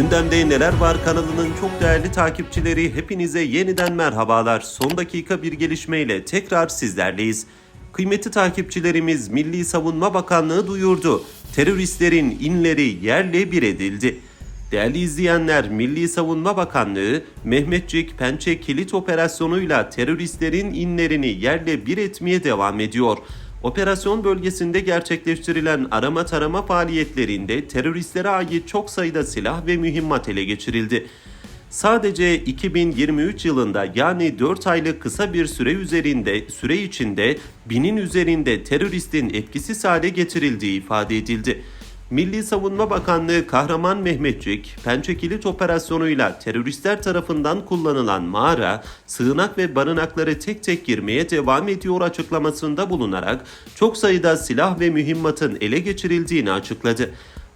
Gündemde neler var kanalının çok değerli takipçileri hepinize yeniden merhabalar. Son dakika bir gelişmeyle tekrar sizlerleyiz. Kıymetli takipçilerimiz Milli Savunma Bakanlığı duyurdu. Teröristlerin inleri yerle bir edildi. Değerli izleyenler, Milli Savunma Bakanlığı, Mehmetçik Pençe Kilit Operasyonuyla teröristlerin inlerini yerle bir etmeye devam ediyor. Operasyon bölgesinde gerçekleştirilen arama tarama faaliyetlerinde teröristlere ait çok sayıda silah ve mühimmat ele geçirildi. Sadece 2023 yılında yani 4 aylık kısa bir süre üzerinde süre içinde binin üzerinde teröristin etkisiz hale getirildiği ifade edildi. Milli Savunma Bakanlığı Kahraman Mehmetçik, Pençe Kilit operasyonuyla teröristler tarafından kullanılan mağara, sığınak ve barınakları tek tek girmeye devam ediyor açıklamasında bulunarak çok sayıda silah ve mühimmatın ele geçirildiğini açıkladı.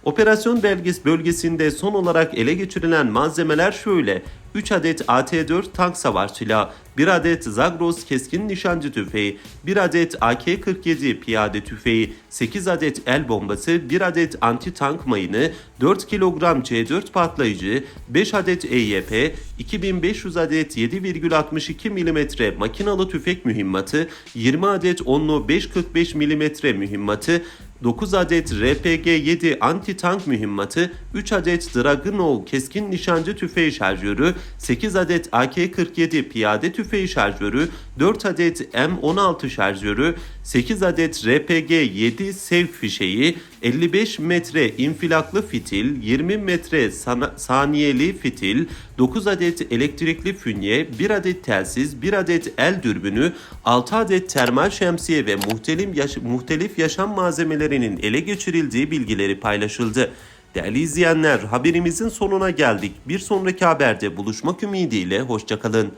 Operasyon belgesi bölgesinde son olarak ele geçirilen malzemeler şöyle. 3 adet AT-4 tank savar silahı, 1 adet Zagros keskin nişancı tüfeği, 1 adet AK-47 piyade tüfeği, 8 adet el bombası, 1 adet anti-tank mayını, 4 kilogram C4 patlayıcı, 5 adet EYP, 2500 adet 7,62 mm makinalı tüfek mühimmatı, 20 adet onlu 5.45 mm mühimmatı, 9 adet RPG-7 anti-tank mühimmatı, 3 adet Dragunov keskin nişancı tüfeği şarjörü, 8 adet AK-47 piyade tüfeği şarjörü, 4 adet M16 şarjörü, 8 adet RPG-7 sev fişeği, 55 metre infilaklı fitil, 20 metre saniyeli fitil, 9 adet elektrikli fünye, 1 adet telsiz, 1 adet el dürbünü, 6 adet termal şemsiye ve muhtelif, yaş- muhtelif yaşam malzemelerinin ele geçirildiği bilgileri paylaşıldı. Değerli izleyenler haberimizin sonuna geldik. Bir sonraki haberde buluşmak ümidiyle hoşçakalın.